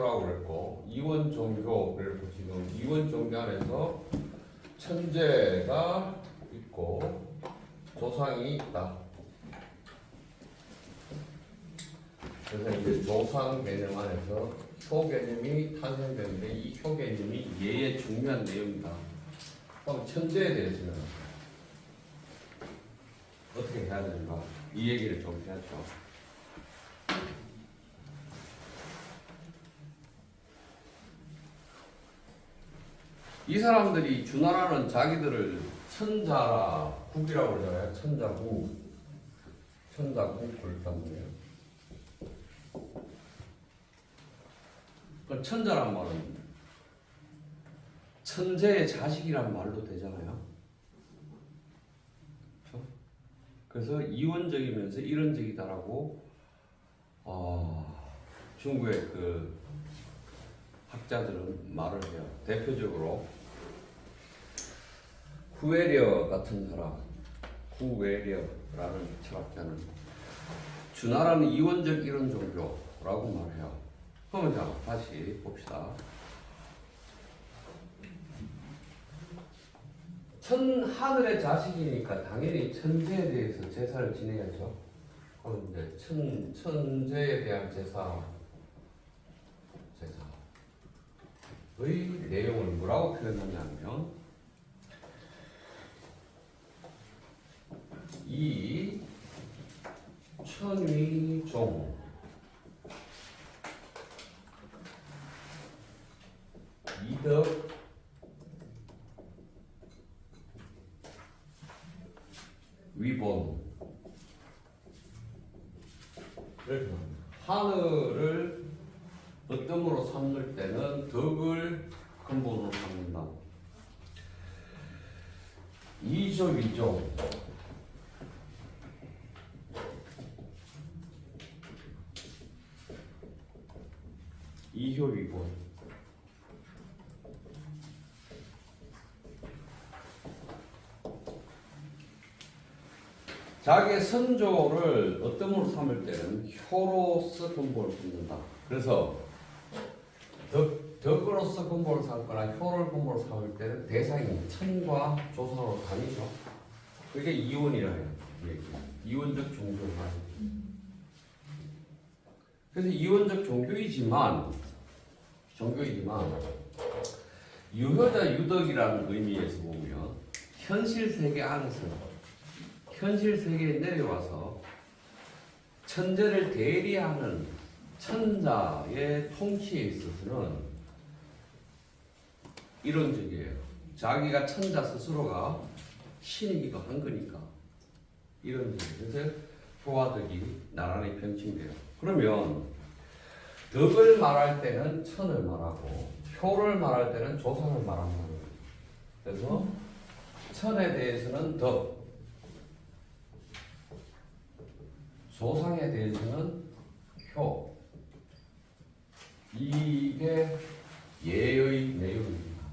종교라고 그랬고 이원 종교 그래고 지금 이원 종교 안에서 천재가 있고 조상이 있다. 그래서 이제 조상 개념 안에서 효 개념이 탄생되는데 이 효 개념이 예의 중요한 내용이다. 그럼 천재에 대해서는 어떻게 해야 되는가? 이 얘기를 좀 해야죠. 이 사람들이 주나라는 자기들을 천자라 국이라고 그러잖아요. 천자국. 천자국 그랬단 말이에요. 그 천자란 말은 천재의 자식이란 말도 되잖아요. 그렇죠? 그래서 이원적이면서 이론적이다라고 어, 중국의 그 학자들은 말을 해요. 대표적으로 후에려 같은 사람, 후웨려라는 철학자는 주나라는 이원적 이론 종교라고 말해요. 그러면 자 다시 봅시다. 천 하늘의 자식이니까 당연히 천재에 대해서 제사를 지내야죠. 그럼 이제 천 천재에 대한 제사 제사의 내용을 뭐라고 표현하냐면 이 천위종 이덕 위본. 하늘을 어떤 으로 삼을 때는 덕을 근본으로 삼는다. 이조 위종 이효위본 자기의 선조를 어떤으로 삼을 때는 효로서 근본을 삼는다. 그래서 덕, 덕으로서 근본을 삼거나 효를 근본으로 삼을 때는 대상이 천과 조상으로 다니죠. 그게 이원이라 해요. 종교를 말해요. 그래서 이원적 종교이지만 종교이지만 유효자 유덕이라는 의미에서 보면 현실 세계 안에서 현실 세계에 내려와서 천재를 대리하는 천자의 통치에 있어서는 이론적이에요. 자기가 천자 스스로가 신이기도 한 거니까 이론적이에요. 그래서 효화덕이 나란히 병칭돼요. 그러면 덕을 말할 때는 천을 말하고 효를 말할 때는 조상을 거예요. 그래서 천에 대해서는 덕, 조상에 대해서는 효. 이게 예의 내용입니다.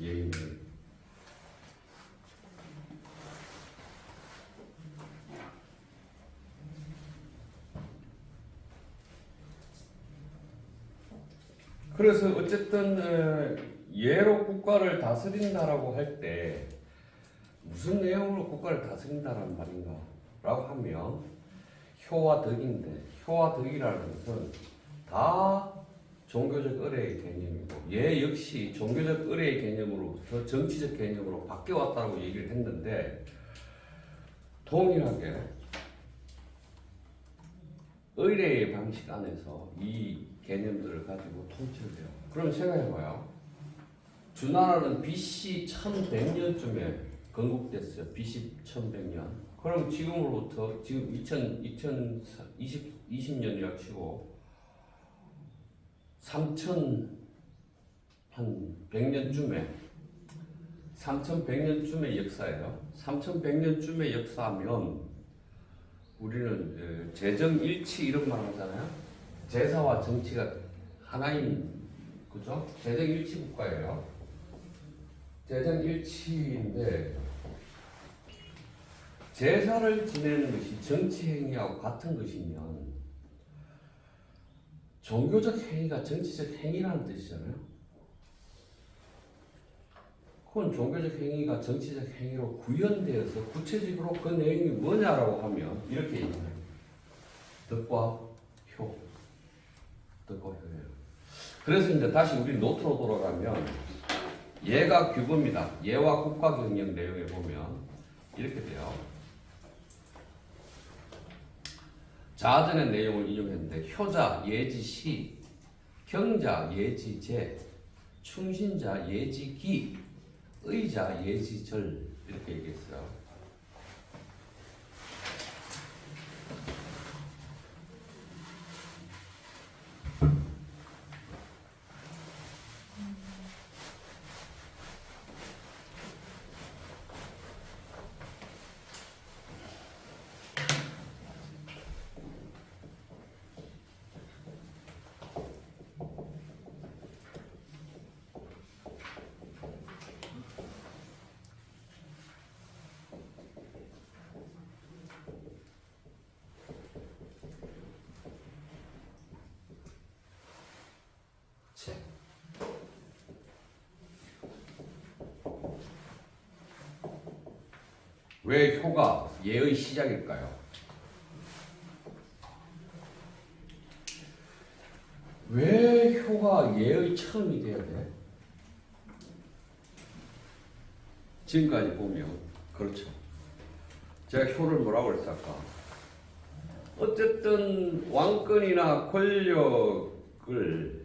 예의 내용. 그래서 어쨌든 어, 예로 국가를 다스린다라고 할 때 무슨 내용으로 국가를 다스린다는 말인가 라고 하면 효와 덕인데 효와 덕이라는 것은 다 종교적 의례의 개념이고 얘 역시 종교적 의례의 개념으로부터 정치적 개념으로 바뀌어왔다고 얘기를 했는데 동일하게 의례의 방식 안에서 이 개념들을 가지고 통치를 해요. 그럼 생각해봐요. 주나라는 BC 1100년쯤에 건국됐어요. BC 1100년. 그럼 지금으로부터 지금 2000, 2020, 20년이라 치고 3000, 한 100년쯤에 3100년쯤의 역사예요. 3100년쯤의 역사면 우리는 어, 재정 일치 이런 말 하잖아요. 제사와 정치가 하나인 그죠? 재정 일치 국가예요. 재정 일치인데 제사를 지내는 것이 정치 행위하고 같은 것이면 종교적 행위가 정치적 행위라는 뜻이잖아요. 그건 종교적 행위가 정치적 행위로 구현되어서 구체적으로 그 내용이 뭐냐라고 하면 이렇게 얘기해요. 덕과 효. 덕과 효예요. 그래서 이제 다시 우리 노트로 돌아가면 예가 규범이다. 예와 국가 경영 내용에 보면 이렇게 돼요. 자전의 내용을 인용했는데 효자 예지시, 경자 예지제, 충신자 예지기, 의자 예지절 이렇게 얘기했어요. 왜 효가 예의 시작일까요? 왜 효가 예의 처음이 돼야 돼? 지금까지 보면 그렇죠. 제가 효를 뭐라고 그랬어 아까? 어쨌든 왕권이나 권력을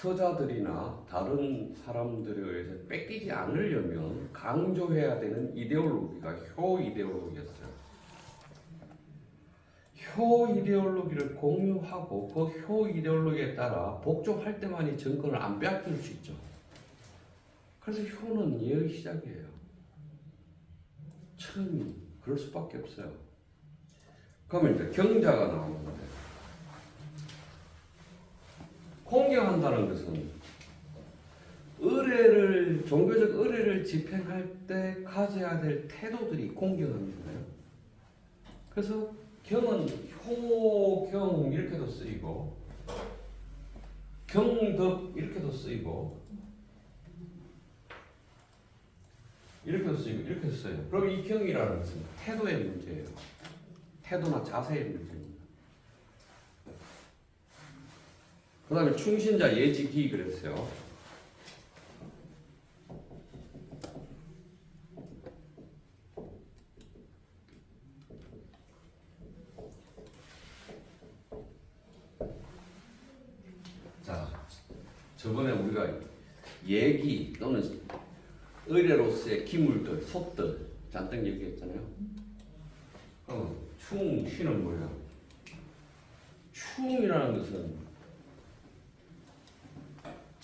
서자들이나 다른 사람들에 의해서 뺏기지 않으려면 강조해야 되는 이데올로기가 효 이데올로기였어요. 효 이데올로기를 공유하고 그 효 이데올로기에 따라 복종할 때만이 정권을 안 빼앗길 수 있죠. 그래서 효는 예의 시작이에요. 처음이 그럴 수밖에 없어요. 그러면 이제 경자가 나오는데 공경한다는 것은 의례를 종교적 의례를 집행할 때 가져야 될 태도들이 공경함이잖아요. 그래서 경은 효경 이렇게도 쓰이고 경덕 이렇게도 쓰이고 이렇게도 쓰이고 이렇게 써요. 그럼 이 경이라는 것은 태도의 문제예요. 태도나 자세의 문제입니다. 그 다음에 충신자 예지기 그랬어요. 자, 저번에 우리가 예기 또는 의례로서의 기물들, 속들 잔뜩 얘기했잖아요. 어, 충, 신은 뭐야? 충이라는 것은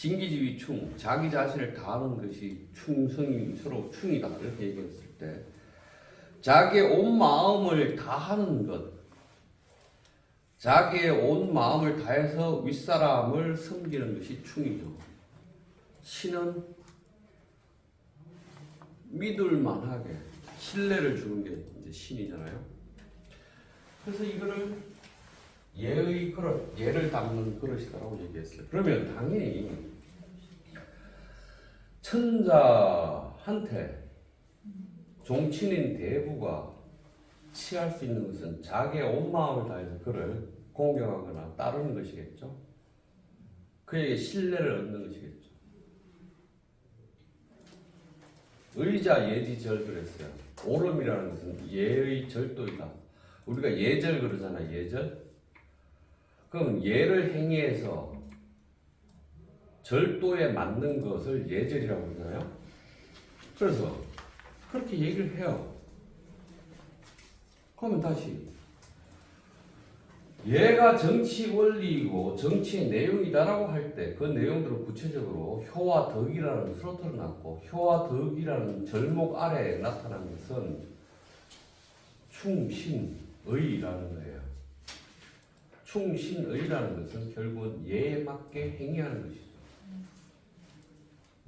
진기지휘 충, 자기 자신을 다하는 것이 충성이 서로 충이다 이렇게 얘기했을 때 자기의 온 마음을 다하는 것, 자기의 온 마음을 다해서 윗사람을 섬기는 것이 충이죠. 신은 믿을 만하게 신뢰를 주는 게 이제 신이잖아요. 그래서 이거를 예의 그릇, 예를 담는 그릇이라고 얘기했어요. 그러면 당연히 천자한테 종친인 대부가 취할 수 있는 것은 자기의 온 마음을 다해서 그를 공경하거나 따르는 것이겠죠. 그에게 신뢰를 얻는 것이겠죠. 의자 예지절 그랬어요. 오름이라는 것은 예의 절도이다. 우리가 예절 그러잖아, 예절. 그럼 예를 행해서 절도에 맞는 것을 예절이라고 그러잖아요. 그래서 그렇게 얘기를 해요. 그러면 다시 얘가 정치 원리이고 정치의 내용이다라고 할 때 그 내용들은 구체적으로 효와 덕이라는 스로틀을 놨고 효와 덕이라는 절목 아래에 나타난 것은 충신의라는 거예요. 충신의라는 것은 결국은 예에 맞게 행위하는 것이죠.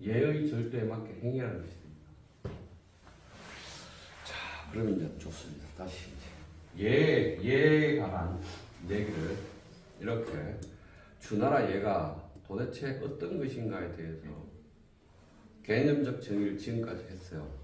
예의 절도에 맞게 행위하는 것입니다. 자, 그러면 이제 좋습니다. 다시 이제 예, 예에 관한 얘기를 이렇게 주나라 예가 도대체 어떤 것인가에 대해서 개념적 정의를 지금까지 했어요.